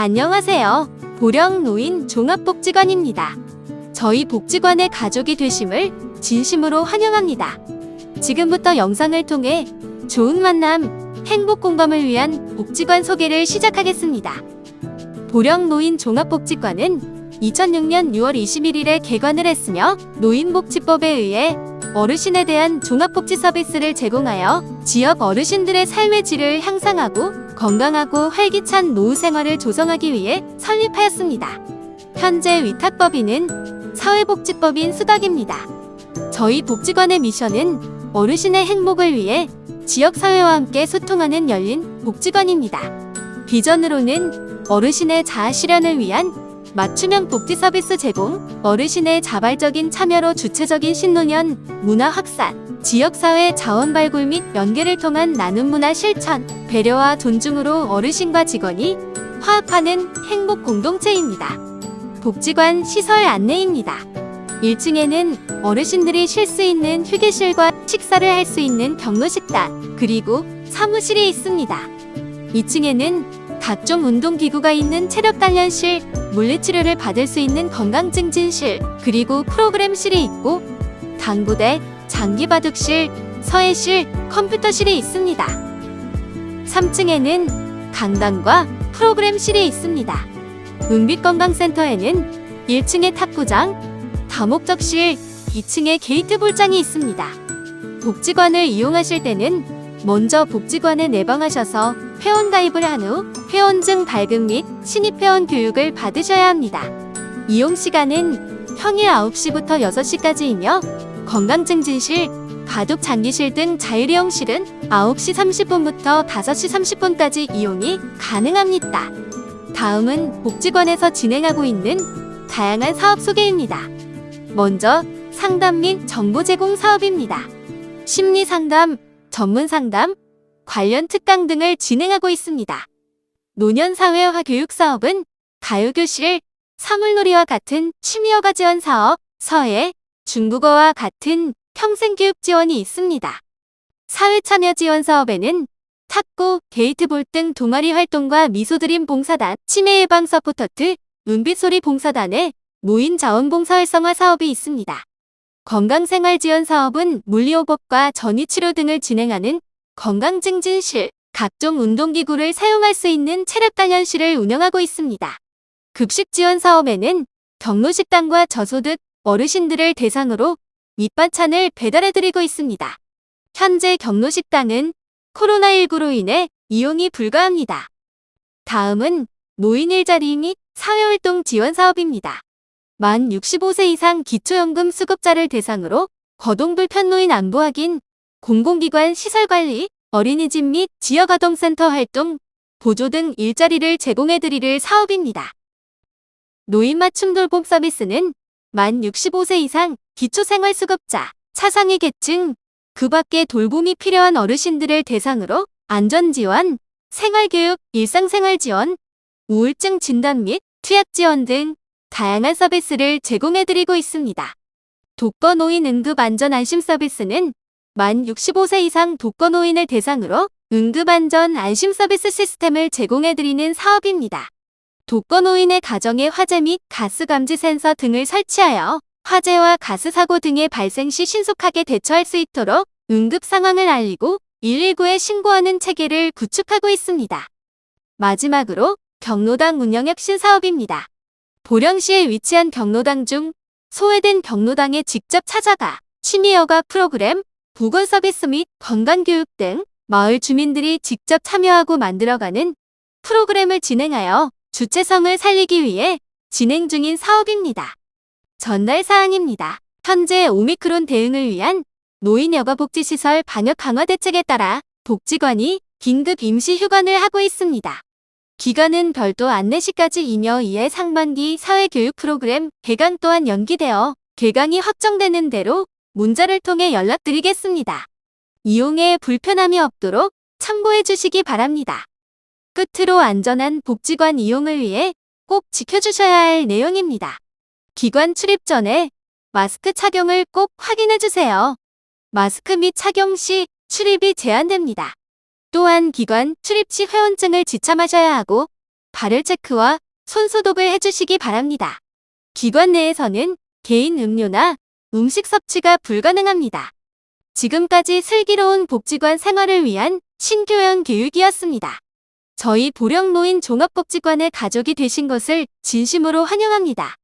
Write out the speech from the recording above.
안녕하세요. 보령 노인 종합복지관입니다. 저희 복지관의 가족이 되심을 진심으로 환영합니다. 지금부터 영상을 통해 좋은 만남, 행복 공감을 위한 복지관 소개를 시작하겠습니다. 보령 노인 종합복지관은 2006년 6월 21일에 개관을 했으며 노인복지법에 의해 어르신에 대한 종합복지 서비스를 제공하여 지역 어르신들의 삶의 질을 향상하고 건강하고 활기찬 노후 생활을 조성하기 위해 설립하였습니다. 현재 위탁법인은 사회복지법인 수덕입니다. 저희 복지관의 미션은 어르신의 행복을 위해 지역사회와 함께 소통하는 열린 복지관입니다. 비전으로는 어르신의 자아 실현을 위한 맞춤형 복지 서비스 제공, 어르신의 자발적인 참여로 주체적인 신노년, 문화 확산, 지역사회 자원 발굴 및 연계를 통한 나눔 문화 실천, 배려와 존중으로 어르신과 직원이 화합하는 행복 공동체입니다. 복지관 시설 안내입니다. 1층에는 어르신들이 쉴 수 있는 휴게실과 식사를 할 수 있는 경로식당, 그리고 사무실이 있습니다. 2층에는 각종 운동기구가 있는 체력단련실, 물리치료를 받을 수 있는 건강증진실, 그리고 프로그램실이 있고 당구대, 장기바둑실, 서예실, 컴퓨터실이 있습니다. 3층에는 강당과 프로그램실이 있습니다. 은빛건강센터에는 1층에 탁구장, 다목적실, 2층에 게이트 볼장이 있습니다. 복지관을 이용하실 때는 먼저 복지관에 내방하셔서 회원 가입을 한 후 회원증 발급 및 신입 회원 교육을 받으셔야 합니다. 이용 시간은 평일 9시부터 6시까지이며 건강증진실, 바둑 장기실 등 자율이용실은 9시 30분부터 5시 30분까지 이용이 가능합니다. 다음은 복지관에서 진행하고 있는 다양한 사업 소개입니다. 먼저 상담 및 정보 제공 사업입니다. 심리 상담, 전문 상담, 관련 특강 등을 진행하고 있습니다. 노년 사회화 교육 사업은 가요 교실, 사물놀이와 같은 취미여가 지원 사업, 서예, 중국어와 같은 평생교육 지원이 있습니다. 사회참여 지원 사업에는 탁구, 게이트볼 등 동아리 활동과 미소드림 봉사단, 치매 예방 서포터트, 눈빛소리 봉사단의 노인 자원봉사 활성화 사업이 있습니다. 건강생활 지원 사업은 물리호흡과 전이치료 등을 진행하는 건강증진실, 각종 운동기구를 사용할 수 있는 체력단련실을 운영하고 있습니다. 급식 지원 사업에는 경로식당과 저소득 어르신들을 대상으로 밑반찬을 배달해드리고 있습니다. 현재 경로식당은 코로나19로 인해 이용이 불가합니다. 다음은 노인 일자리 및 사회활동 지원 사업입니다. 만 65세 이상 기초연금 수급자를 대상으로 거동불편 노인 안부 확인, 공공기관 시설관리, 어린이집 및 지역아동센터 활동, 보조 등 일자리를 제공해드릴 사업입니다. 노인 맞춤 돌봄 서비스는 만 65세 이상 기초생활수급자, 차상위 계층, 그 밖에 돌봄이 필요한 어르신들을 대상으로 안전지원, 생활교육, 일상생활 지원, 우울증 진단 및 투약 지원 등 다양한 서비스를 제공해드리고 있습니다. 독거노인 응급안전안심 서비스는 만 65세 이상 독거노인을 대상으로 응급안전 안심 서비스 시스템을 제공해드리는 사업입니다. 독거노인의 가정에 화재 및 가스 감지 센서 등을 설치하여 화재와 가스 사고 등의 발생 시 신속하게 대처할 수 있도록 응급 상황을 알리고 119에 신고하는 체계를 구축하고 있습니다. 마지막으로 경로당 운영 혁신 사업입니다. 보령시에 위치한 경로당 중 소외된 경로당에 직접 찾아가 취미여가 프로그램, 보건 서비스 및 건강교육 등 마을 주민들이 직접 참여하고 만들어가는 프로그램을 진행하여 주체성을 살리기 위해 진행 중인 사업입니다. 전달 사항입니다. 현재 오미크론 대응을 위한 노인 여가복지시설 방역 강화 대책에 따라 복지관이 긴급 임시 휴관을 하고 있습니다. 기간은 별도 안내 시까지이며 이에 상반기 사회교육 프로그램 개강 또한 연기되어 개강이 확정되는 대로 문자를 통해 연락드리겠습니다. 이용에 불편함이 없도록 참고해 주시기 바랍니다. 끝으로 안전한 복지관 이용을 위해 꼭 지켜주셔야 할 내용입니다. 기관 출입 전에 마스크 착용을 꼭 확인해주세요. 마스크 및 착용 시 출입이 제한됩니다. 또한 기관 출입 시 회원증을 지참하셔야 하고 발열 체크와 손 소독을 해주시기 바랍니다. 기관 내에서는 개인 음료나 음식 섭취가 불가능합니다. 지금까지 슬기로운 복지관 생활을 위한 신교양 교육이었습니다. 저희 보령노인 종합복지관의 가족이 되신 것을 진심으로 환영합니다.